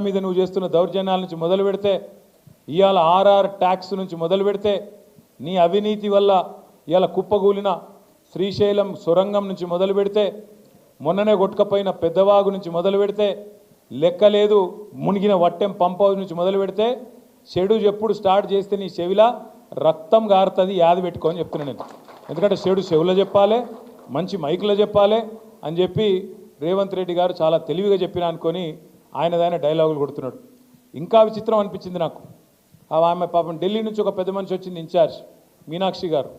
మీద నువ్వు చేస్తున్న దౌర్జన్యాల నుంచి మొదలు పెడితే ఇవాళ ఆర్ఆర్ ట్యాక్స్ నుంచి మొదలు పెడితే నీ అవినీతి వల్ల ఇవాళ కుప్పగూలిన శ్రీశైలం సొరంగం నుంచి మొదలు పెడితే మొన్ననే కొట్టుకపోయిన పెద్దవాగు నుంచి మొదలు పెడితే లెక్కలేదు మునిగిన వట్టెం పంప్ హౌస్ నుంచి మొదలు పెడితే చెడు ఎప్పుడు స్టార్ట్ చేస్తే నీ చెవిలా రక్తం గారుతుంది యాది పెట్టుకొని చెప్తున్నాను నేను. ఎందుకంటే చెడు చెవులో చెప్పాలి మంచి మైకులో చెప్పాలి అని చెప్పి రేవంత్ రెడ్డి గారు చాలా తెలివిగా చెప్పిన అనుకొని ఆయనదైన డైలాగులు కొడుతున్నాడు. ఇంకా విచిత్రం అనిపించింది నాకు. ఆ ఆమె పాపం ఢిల్లీ నుంచి ఒక పెద్ద మనిషి వచ్చింది ఇన్ఛార్జ్ మీనాక్షి గారు.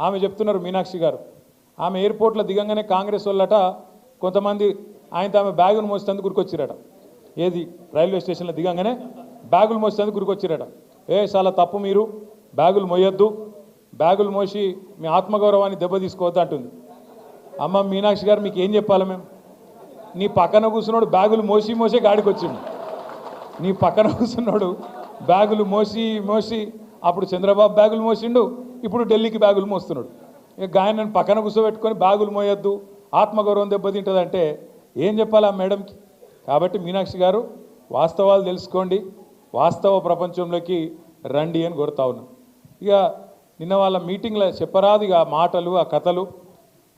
ఆమె చెప్తున్నారు మీనాక్షి గారు. ఆమె ఎయిర్పోర్ట్లో దిగంగానే కాంగ్రెస్ వాళ్ళట కొంతమంది ఆయనతో ఆమె బ్యాగును మోసేందుకు గురికొచ్చిరట. ఏది? రైల్వే స్టేషన్లో దిగంగానే బ్యాగులు మోసేందుకు గురికొచ్చిరట. ఏ చాలా తప్పు మీరు. బ్యాగులు మోయొద్దు. బ్యాగులు మోసి మీ ఆత్మగౌరవాన్ని దెబ్బ తీసుకోవద్దు అంటుంది. అమ్మ మీనాక్షి గారు మీకు ఏం చెప్పాలి మేము? నీ పక్కన కూర్చున్నాడు బ్యాగులు మోసి మోసే గాడికి వచ్చిండు. నీ పక్కన కూర్చున్నాడు బ్యాగులు మోసి మోసి అప్పుడు చంద్రబాబు బ్యాగులు మోసిండు ఇప్పుడు ఢిల్లీకి బ్యాగులు మోస్తున్నాడు. ఇక గాయన నన్ను పక్కన కూర్చోబెట్టుకొని బ్యాగులు మోయొద్దు ఆత్మగౌరవం దెబ్బతింటుందంటే ఏం చెప్పాలి ఆ మేడంకి? కాబట్టి మీనాక్షి గారు వాస్తవాలు తెలుసుకోండి వాస్తవ ప్రపంచంలోకి రండి అని కోరుతా ఉన్నాను ఇక నిన్న వాళ్ళ మీటింగ్లో చెప్పరాదు ఇక ఆ మాటలు ఆ కథలు.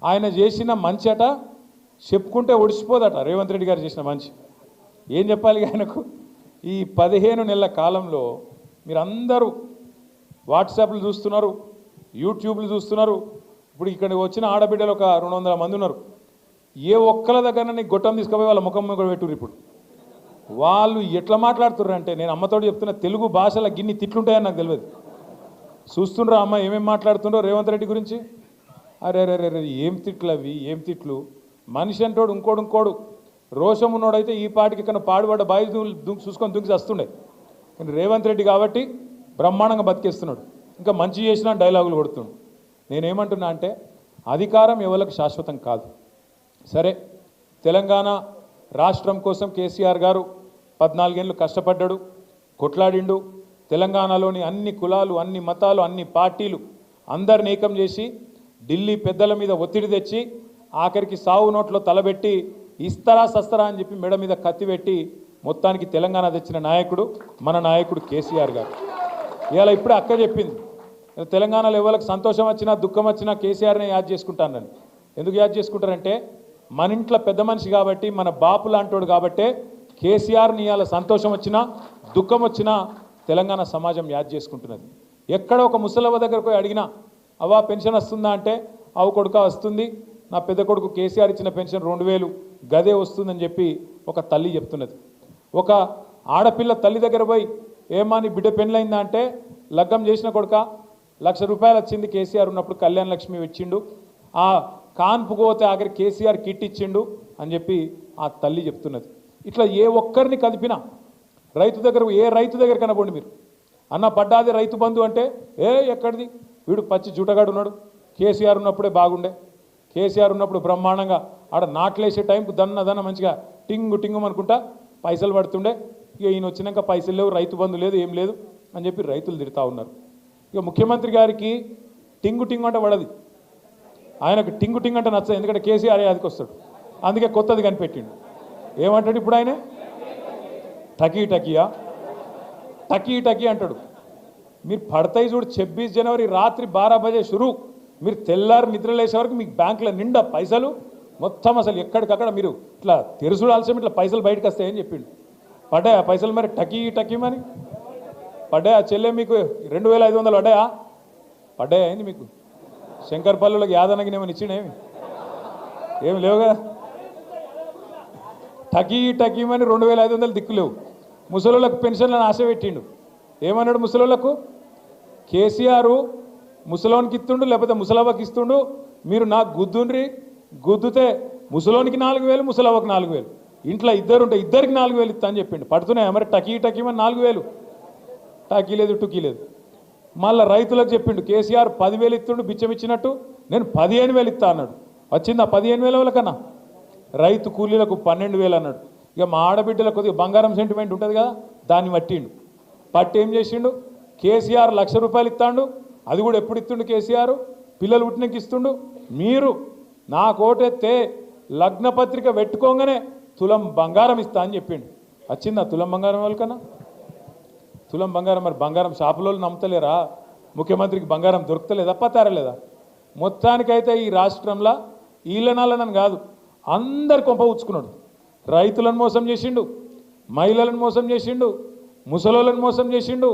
ఆయన చేసిన మంచి అట చెప్పుకుంటే ఒడిసిపోదట రేవంత్ రెడ్డి గారు చేసిన మంచి. ఏం చెప్పాలి ఆయనకు? ఈ పదిహేను నెలల కాలంలో మీరందరూ వాట్సాప్లు చూస్తున్నారు యూట్యూబ్లు చూస్తున్నారు. ఇప్పుడు ఇక్కడ వచ్చిన ఆడబిడ్డలు ఒక రెండు వందల మంది ఉన్నారు. ఏ ఒక్కల దగ్గర గొట్టం తీసుకుపోయి వాళ్ళ ముఖం కూడా పెట్టుర్రు ఇప్పుడు. వాళ్ళు ఎట్లా మాట్లాడుతుర్రు అంటే నేను అమ్మతోడు చెప్తున్న తెలుగు భాషల గిన్ని తిట్లుంటాయని నాకు తెలియదు. చూస్తుండ్రా అమ్మ ఏమేమి మాట్లాడుతుండ్రో రేవంత్ రెడ్డి గురించి? అరే అరే అరే ఏం తిట్లు అవి ఏం తిట్లు? మనిషి అంటోడు ఇంకోడు ఇంకోడు. రోషం ఉన్నోడైతే ఈ పాటికి ఇక్కడ పాడుబడ్డ బాయి చూసుకొని దుంకి వస్తుండే కానీ రేవంత్ రెడ్డి కాబట్టి బ్రహ్మాండంగా బతికేస్తున్నాడు. ఇంకా మంచి చేసిన డైలాగులు కొడుతుండు నేనేమంటున్నా అంటే అధికారం ఎవరికి శాశ్వతం కాదు. సరే తెలంగాణ రాష్ట్రం కోసం కేసీఆర్ గారు పద్నాలుగేళ్ళు కష్టపడ్డాడు కొట్లాడిండు. తెలంగాణలోని అన్ని కులాలు అన్ని మతాలు అన్ని పార్టీలు అందరిని ఏకం చేసి ఢిల్లీ పెద్దల మీద ఒత్తిడి తెచ్చి ఆఖరికి సావు నోట్లో తలబెట్టి ఇస్తరా సస్తరా అని చెప్పి మెడ మీద కత్తి పెట్టి మొత్తానికి తెలంగాణ తెచ్చిన నాయకుడు మన నాయకుడు కేసీఆర్ గారు. ఇవాళ ఇప్పుడే అక్క చెప్పింది తెలంగాణలో ఎవరికి సంతోషం వచ్చినా దుఃఖం వచ్చినా కేసీఆర్నే యాద్ చేసుకుంటానని. ఎందుకు యాద్ చేసుకుంటారంటే మన ఇంట్లో పెద్ద మనిషి కాబట్టి మన బాపు లాంటోడు కాబట్టే కేసీఆర్ని ఇవాళ సంతోషం వచ్చినా దుఃఖం వచ్చినా తెలంగాణ సమాజం యాద్ చేసుకుంటున్నది. ఎక్కడ ఒక ముసలవ్వ దగ్గరకు పోయి అడిగినా అవ్వా పెన్షన్ వస్తుందా? అంటే అవు కొడుక వస్తుంది నా పెద్ద కొడుకు కేసీఆర్ ఇచ్చిన పెన్షన్ రెండు వేలు గదే వస్తుందని చెప్పి ఒక తల్లి చెప్తున్నది. ఒక ఆడపిల్ల తల్లి దగ్గర పోయి ఏమా నీ బిడ్డ పెళ్ళైందా అంటే లగ్గం చేసిన కొడుక లక్ష రూపాయలు వచ్చింది కేసీఆర్ ఉన్నప్పుడు కళ్యాణ లక్ష్మి ఇచ్చిండు. ఆ కాన్పు పోతే ఆఖరి కేసీఆర్ కిట్ ఇచ్చిండు అని చెప్పి ఆ తల్లి చెప్తున్నది. ఇట్లా ఏ ఒక్కరిని కదిపినా రైతు దగ్గర ఏ రైతు దగ్గర కనబడి మీరు. అన్న పడ్డాది రైతు బంధు అంటే ఏ ఎక్కడిది? వీడు పచ్చి జూటగాడు ఉన్నాడు. కేసీఆర్ ఉన్నప్పుడే బాగుండే. కేసీఆర్ ఉన్నప్పుడు బ్రహ్మాండంగా ఆడ నాట్లేసే టైంకు దన్న దన్న మంచిగా టింగు టింగు అనుకుంటా పైసలు పడుతుండే. ఇక ఈయన వచ్చినాక పైసలు లేవు రైతు బంధు లేదు ఏం లేదు అని చెప్పి రైతులు తిడతా ఉన్నారు. ఇక ముఖ్యమంత్రి గారికి టింగు టింగు అంటే పడది. ఆయనకు టింగు టింగు అంటే నచ్చదు ఎందుకంటే కేసీఆర్ అదికి వస్తాడు? అందుకే కొత్తది కనిపెట్టిండు. ఏమంటాడు ఇప్పుడు ఆయన? టకీ టకియా? టకీ టకీ అంటాడు. మీరు పడతాయి చూడు ఛబ్బీస్ జనవరి రాత్రి బారా బజే షురూ. మీరు తెల్లారి నిద్ర లేసే వరకు మీకు బ్యాంకులో నిండా పైసలు. మొత్తం అసలు ఎక్కడికక్కడ మీరు ఇట్లా తెరుసుడు ఆలస్యం ఇట్లా పైసలు బయటకు వస్తాయని చెప్పిండు. పడ్డాయా పైసలు మరి? టకీ టకీ మరి? పడ్డాయా? చెల్లె మీకు రెండు వేల ఐదు వందలు పడ్డాయా? పడ్డాయా ఏంది మీకు? శంకర్పల్లిలోకి యాదనగిని ఏమైనా ఇచ్చినేమి ఏమి? లేవు కదా? టకీ టకీమని రెండు వేల ఐదు వందలు దిక్కులేవు ముసలోళ్ళకు పెన్షన్లను ఆశ పెట్టిండు. ఏమన్నాడు ముసలోళ్ళకు? కేసీఆర్ ముసలోనికి ఇస్తుండు లేకపోతే ముసలవ్వకి ఇస్తుండు. మీరు నాకు గుద్దుండ్రి గుద్దుతే ముసలోనికి నాలుగు వేలు ముసలవ్వకి నాలుగు వేలు. ఇంట్లో ఇద్దరు ఉంటే ఇద్దరికి నాలుగు వేలు ఇస్తా అని చెప్పిండు. పడుతున్నాయి? మరి టకీ టకీమని నాలుగు వేలు. టకీ లేదు టుకీ లేదు. మళ్ళీ రైతులకు చెప్పిండు కేసీఆర్ పదివేలు ఇస్తుండు బిచ్చం ఇచ్చినట్టు. నేను పదిహేను వేలు ఇస్తా అన్నాడు. వచ్చిందా పదిహేను వేల వాళ్ళకన్నా? రైతు కూలీలకు పన్నెండు వేలు అన్నాడు. ఇక మా ఆడబిడ్డలకు కొద్దిగా బంగారం సెంటిమెంట్ ఉంటుంది కదా దాన్ని పట్టిండు. పట్టి ఏం చేసిండు? కేసీఆర్ లక్ష రూపాయలు ఇస్తాడు. అది కూడా ఎప్పుడు ఇస్తుండు కేసీఆర్? పిల్లలు పుట్టినకి ఇస్తుండు? మీరు నా కోటెత్తే లగ్న పత్రిక పెట్టుకోగానే తులం బంగారం ఇస్తా అని చెప్పిండు. వచ్చిందా తులం బంగారం వాళ్ళకన్నా తులం బంగారం మరి బంగారం షాపులో నమ్ముతలేరా? ముఖ్యమంత్రికి బంగారం దొరుకుతలేదా? పతారలేదా మొత్తానికైతే ఈ రాష్ట్రంలో ఈలనాలనని కాదు అందరు కొంప ఉచ్చుకున్నాడు రైతులను మోసం చేసిండు మహిళలను మోసం చేసిండు ముసలోళ్ళను మోసం చేసిండు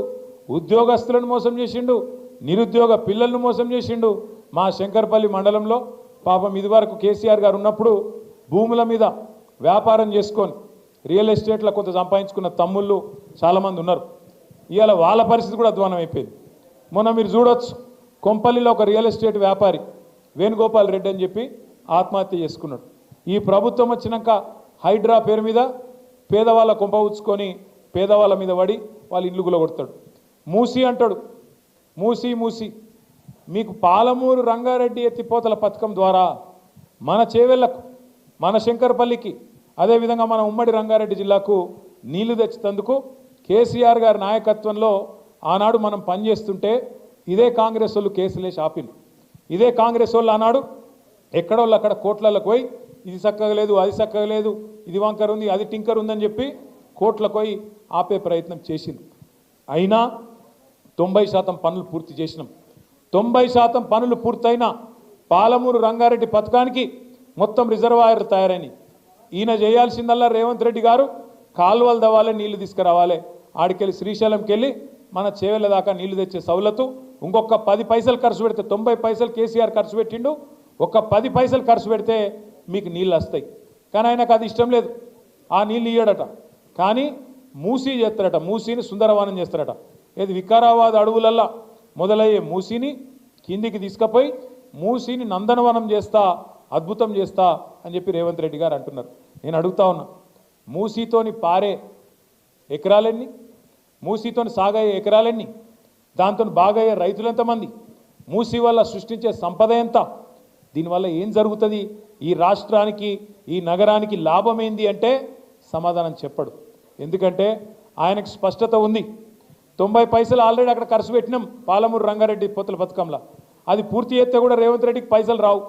ఉద్యోగస్తులను మోసం చేసిండు నిరుద్యోగ పిల్లలను మోసం చేసిండు మా శంకర్పల్లి మండలంలో. పాపం ఇదివరకు కేసీఆర్ గారు ఉన్నప్పుడు భూముల మీద వ్యాపారం చేసుకొని రియల్ ఎస్టేట్లో కొంత సంపాదించుకున్న తమ్ముళ్ళు చాలామంది ఉన్నారు. ఇవాళ వాళ్ళ పరిస్థితి కూడా అధ్వానం అయిపోయింది. మొన్న మీరు చూడొచ్చు కొంపల్లిలో ఒక రియల్ ఎస్టేట్ వ్యాపారి వేణుగోపాల్ రెడ్డి అని చెప్పి ఆత్మహత్య చేసుకున్నాడు. ఈ ప్రభుత్వం వచ్చినాక హైడ్రా పేరు మీద పేదవాళ్ళ కొంప ఉంచుకొని పేదవాళ్ళ మీద పడి వాళ్ళ ఇల్లు కొడతాడు మూసి అంటాడు మూసి మూసి. మీకు పాలమూరు రంగారెడ్డి ఎత్తిపోతల పథకం ద్వారా మన చేవెళ్ళకు మన శంకరపల్లికి అదేవిధంగా మన ఉమ్మడి రంగారెడ్డి జిల్లాకు నీళ్ళు తెచ్చినందుకు కేసీఆర్ గారి నాయకత్వంలో ఆనాడు మనం పనిచేస్తుంటే ఇదే కాంగ్రెస్ వాళ్ళు కేసులేసి ఆపిండ్రు. ఇదే కాంగ్రెస్ వాళ్ళు ఆనాడు ఎక్కడోళ్ళు అక్కడ కోట్లకు పోయి ఇది చక్కగా లేదు అది చక్కగా లేదు ఇది వంకర ఉంది అది టింకర్ ఉందని చెప్పి కోట్లకు పోయి ఆపే ప్రయత్నం చేసింది అయినా తొంభై శాతం పనులు పూర్తి చేసినాం. తొంభై శాతం పనులు పూర్తయిన పాలమూరు రంగారెడ్డి పథకానికి మొత్తం రిజర్వాయర్ తయారని ఈయన చేయాల్సిందల్లా రేవంత్ రెడ్డి గారు కాలువలు దవ్వాలి నీళ్ళు తీసుకురావాలి. ఆడికెళ్ళి శ్రీశైలంకి వెళ్ళి మన చేవెళ్ళ దాకా నీళ్ళు తెచ్చే సౌలతు ఇంకొక పది పైసలు ఖర్చు పెడితే తొంభై పైసలు కేసీఆర్ ఖర్చు పెట్టిండు. ఒక పది పైసలు ఖర్చు పెడితే మీకు నీళ్ళు వస్తాయి. కానీ ఆయనకు అది ఇష్టం లేదు. ఆ నీళ్ళు ఇయ్యడట. కానీ మూసీ చేస్తారట. మూసీని సుందరవనం చేస్తారట. ఏది వికారాబాద్ అడవులల్లా మొదలయ్యే మూసీని కిందికి తీసుకుపోయి మూసీని నందనవనం చేస్తా అద్భుతం చేస్తా అని చెప్పి రేవంత్ రెడ్డి గారు అంటున్నారు. నేను అడుగుతా ఉన్నా మూసీతోని పారే ఎకరాలన్నీ? మూసీతోని సాగయ్యే ఎకరాలన్నీ? దాంతో బాగయ్యే రైతులు ఎంతమంది? మూసీ వల్ల సృష్టించే సంపద ఎంత? దీనివల్ల ఏం జరుగుతుంది? ఈ రాష్ట్రానికి ఈ నగరానికి లాభం ఏంది అంటే సమాధానం చెప్పడు. ఎందుకంటే ఆయనకు స్పష్టత ఉంది. తొంభై పైసలు ఆల్రెడీ అక్కడ ఖర్చు పెట్టినాం పాలమూరు రంగారెడ్డి పొత్తుల పథకంలో. అది పూర్తి చేస్తే కూడా రేవంత్ రెడ్డికి పైసలు రావు.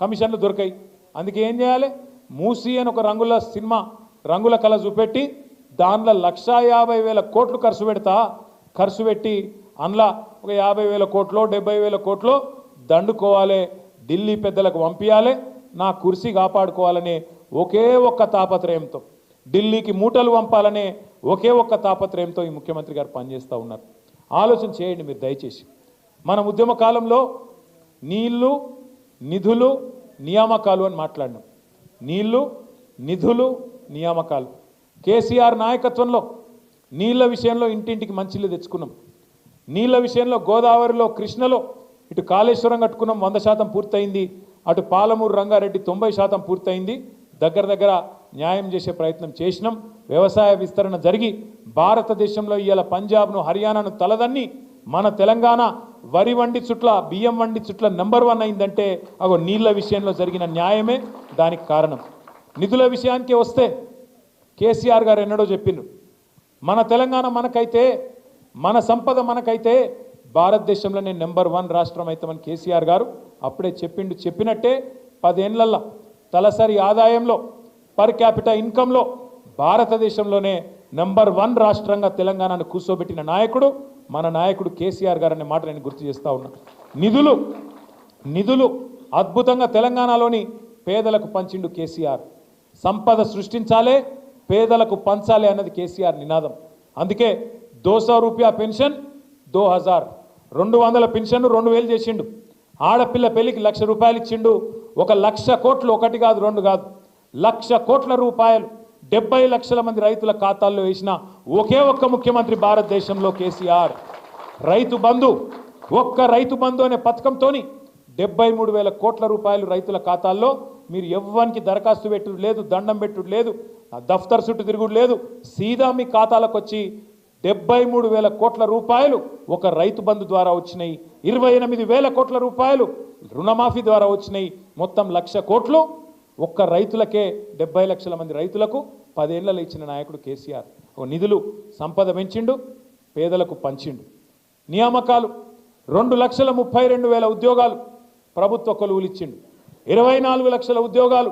కమిషన్లు దొరికాయి. అందుకే ఏం చేయాలి? మూసీ అని ఒక రంగుల సినిమా రంగుల కళ చూపెట్టి దానిలో లక్షా యాభై వేల కోట్లు ఖర్చు పెడతా. ఖర్చు పెట్టి అందులో ఒక యాభై వేల కోట్లో డెబ్బై వేల కోట్లో దండుకోవాలి. ఢిల్లీ పెద్దలకు పంపించాలి నా కుర్సీ కాపాడుకోవాలనే ఒకే ఒక్క తాపత్రయంతో. ఢిల్లీకి మూటలు పంపాలనే ఒకే ఒక్క తాపత్రయంతో ఈ ముఖ్యమంత్రి గారు పనిచేస్తూ ఉన్నారు. ఆలోచన చేయండి మీరు దయచేసి. మన ఉద్యమ కాలంలో నీళ్ళు నిధులు నియామకాలు అని మాట్లాడినాం. నీళ్ళు నిధులు నియామకాలు. కేసీఆర్ నాయకత్వంలో నీళ్ళ విషయంలో ఇంటింటికి మంచిలు తెచ్చుకున్నాం. నీళ్ళ విషయంలో గోదావరిలో కృష్ణలో ఇటు కాళేశ్వరం కట్టుకున్నాం వంద శాతం పూర్తయింది. అటు పాలమూరు రంగారెడ్డి తొంభై శాతం పూర్తయింది. దగ్గర దగ్గర న్యాయం చేసే ప్రయత్నం చేసినాం. వ్యవసాయ విస్తరణ జరిగి భారతదేశంలో ఇవాళ పంజాబ్ను హర్యానాను తలదన్ని మన తెలంగాణ వరి వండి చుట్ల బియ్యం వండి చుట్ల నెంబర్ వన్ అయిందంటే అగో నీళ్ళ విషయంలో జరిగిన న్యాయమే దానికి కారణం. నిధుల విషయానికి వస్తే కేసీఆర్ గారు ఎన్నడో చెప్పిండ్రు మన తెలంగాణ మనకైతే మన సంపద మనకైతే భారతదేశంలోనే నెంబర్ వన్ రాష్ట్రం అవుతామని కేసీఆర్ గారు అప్పుడే చెప్పిండు. చెప్పినట్టే పదేళ్ళల్లో తలసరి ఆదాయంలో పర్ క్యాపిటల్ ఇన్కంలో భారతదేశంలోనే నెంబర్ వన్ రాష్ట్రంగా తెలంగాణను కూర్చోబెట్టిన నాయకుడు మన నాయకుడు కేసీఆర్ గారు అనే మాట నేను గుర్తు చేస్తా ఉన్నా. నిధులు నిధులు అద్భుతంగా తెలంగాణలోని పేదలకు పంచిండు కేసీఆర్. సంపద సృష్టించాలే పేదలకు పంచాలి అన్నది కేసీఆర్ నినాదం. అందుకే దోసా రూపాయ పెన్షన్ దో హజార్. రెండు వందల పెన్షన్ రెండు వేలు చేసిండు. ఆడపిల్ల పెళ్ళికి లక్ష రూపాయలు ఇచ్చిండు. ఒక లక్ష కోట్లు ఒకటి కాదు రెండు కాదు. లక్ష కోట్ల రూపాయలు డెబ్బై లక్షల మంది రైతుల ఖాతాల్లో వేసిన ఒకే ఒక్క ముఖ్యమంత్రి భారతదేశంలో కేసీఆర్. రైతు బంధు ఒక్క రైతు బంధు అనే పథకంతోని డెబ్బై మూడు వేల కోట్ల రూపాయలు రైతుల ఖాతాల్లో మీరు ఎవ్వరికి దరఖాస్తు పెట్టుడు లేదు దండం పెట్టుడు లేదు ఆ దఫ్తర్ చుట్టూ తిరుగుడు లేదు సీదా మీ ఖాతాలకు వచ్చి డెబ్బై మూడు వేల కోట్ల రూపాయలు ఒక రైతు బంధు ద్వారా వచ్చినాయి. ఇరవై ఎనిమిది వేల కోట్ల రూపాయలు రుణమాఫీ ద్వారా వచ్చినాయి. మొత్తం లక్ష కోట్లు ఒక్క రైతులకే డెబ్బై లక్షల మంది రైతులకు పదేళ్ళలో ఇచ్చిన నాయకుడు కేసీఆర్. ఓ నిధులు సంపద పెంచిండు పేదలకు పంచిండు. నియామకాలు రెండు లక్షల ముప్పై రెండు వేల ఉద్యోగాలు ప్రభుత్వ కొలువులు ఇచ్చిండు. ఇరవై నాలుగు లక్షల ఉద్యోగాలు